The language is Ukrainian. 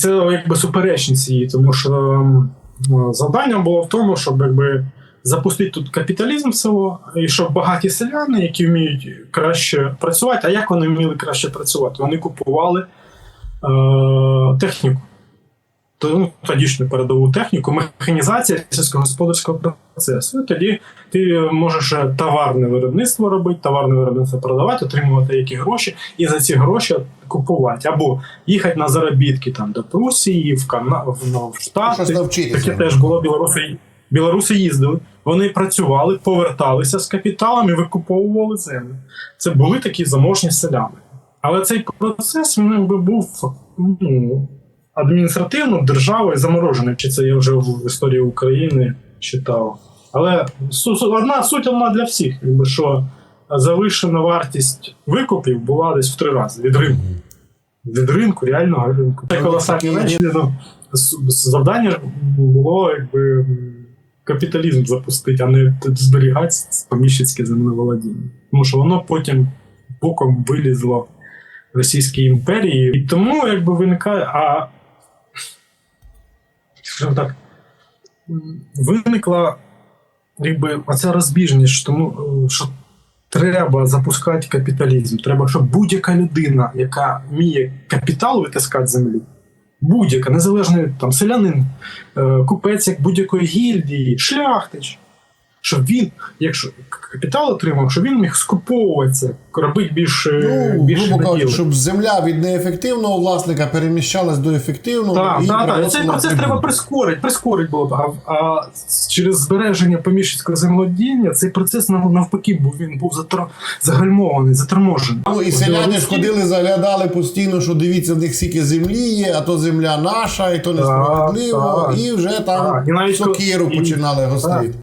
це якби суперечність її, тому що м, завдання було в тому, щоб якби запустити тут капіталізм в село, і щоб багаті селяни, які вміють краще працювати, а як вони вміли краще працювати? Вони купували е, техніку. То, ну, тодішню передову техніку, механізація сільськогосподарського процесу. І тоді ти можеш товарне виробництво робити, товарне виробництво продавати, отримувати які гроші, і за ці гроші купувати. Або їхати на заробітки там до Прусії, в Кана... в, ну, в Штати. Таке теж було білоруси. Білоруси їздили, вони працювали, поверталися з капіталом і викуповували землю. Це були такі заможні селяни. Але цей процес він якби був ну, адміністративно державою заморожений. Чи це я вже в історії України читав. Але одна суть одна для всіх, якби, що завищена вартість викупів була десь в три рази від ринку. Від ринку, реального ринку. Це колосальні речі. Ну, завдання було якби капіталізм запустити, а не зберігати поміщицьке землеволодіння. Тому що воно потім боком вилізло в Російській імперії. І тому якби виникає. А скажімо так, виникла якби оця розбіжність, тому е, що треба запускати капіталізм. Треба, щоб будь-яка людина, яка вміє капітал витискати з землі, будь-яка, незалежно там селянин, е, купець як будь-якої гільдії, шляхтич. Щоб він, якщо капітал отримав, щоб він міг скуповуватися, робити більше, Ну, більше грубо кажучи, щоб земля від неефективного власника переміщалась до ефективного. Так, і так, так. Цей процес треба прискорити, прискорити було б. А, а через збереження поміщицького землодіння цей процес нав- навпаки був він був затр... загальмований, заторможений. Ну і селяни ж ходили, заглядали постійно, що дивіться, в них скільки землі є, а то земля наша, і то несправедливо, так. і вже там Так, сокиру і- починали гострити.